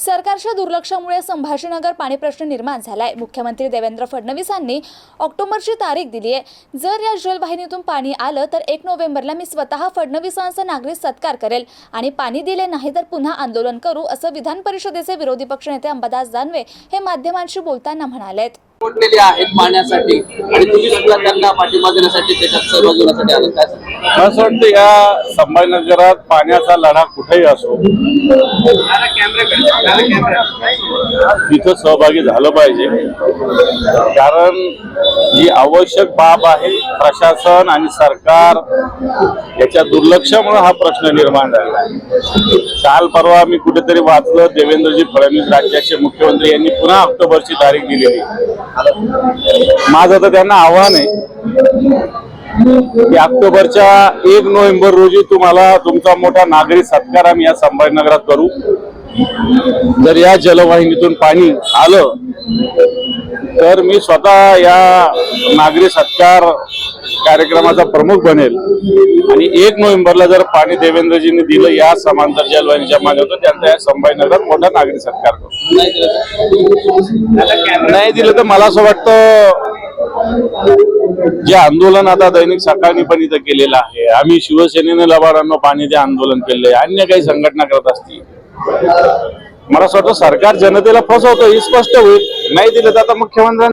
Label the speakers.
Speaker 1: सरकारच्या दुर्लक्षामुळे संभाजीनगर पाणी प्रश्न निर्माण झालाय. मुख्यमंत्री देवेंद्र फडणवीसांनी ऑक्टोबरची तारीख दिली आहे. जर या जलवाहिनीतून पाणी आलं तर एक नोव्हेंबरला मी स्वतः फडणवीसांचा नागरिक सत्कार करेल आणि पाणी दिले नाही तर पुन्हा आंदोलन करू असं विधान परिषदेचे विरोधी पक्षनेते अंबादास दानवे हे माध्यमांशी बोलताना म्हणालेत.
Speaker 2: पोटलेले आहेत पाण्यासाठी आणि तुम्ही सुद्धा त्यांना पाठिंबा देण्यासाठी त्याच्यात सहभागी होण्यासाठी आलं काय
Speaker 3: मला असं वाटतं या संभाजीनगरात पाण्याचा लढा कुठेही असो तिथं सहभागी झालं पाहिजे. कारण ही आवश्यक बाब आहे प्रशासन आणि सरकार याच्या दुर्लक्षामुळे हा प्रश्न निर्माण झाला आहे. काल परवा मी कुठेतरी वाचलं देवेंद्रजी फडणवीस राज्याचे मुख्यमंत्री यांनी पुन्हा ऑक्टोबरची तारीख दिलेली. माझं तर त्यांना आव्हान आहे की ऑक्टोबरच्या एक नोव्हेंबर रोजी तुम्हाला तुमचा मोठा नागरी सत्कार आम्ही या संभाजीनगरात करू. जर या जलवाहिनीतून पाणी आलं तर मी स्वतः या नागरी सत्कार कार्यक्रमाचा प्रमुख बनेल आणि एक नोव्हेंबरला जर पाणी देवेंद्रजींनी दिलं या समांतर जलवाहिनीच्या माध्यमातून त्यांचा या संभाजीनगरात मोठा नागरी सत्कार करू
Speaker 2: नाही दिलं तर?
Speaker 3: नाही दिलं तर मला असं वाटतं जे आंदोलन आता दैनिक सकाळनी पण इथं केलेलं आहे. आम्ही शिवसेनेने लबाडांना पाणी दे आंदोलन केले अन्य काही संघटना करत असतील. मला असं वाटतं सरकार जनतेला फसवतं हे स्पष्ट होईल. नाही दिलं तर आता मुख्यमंत्र्यांनी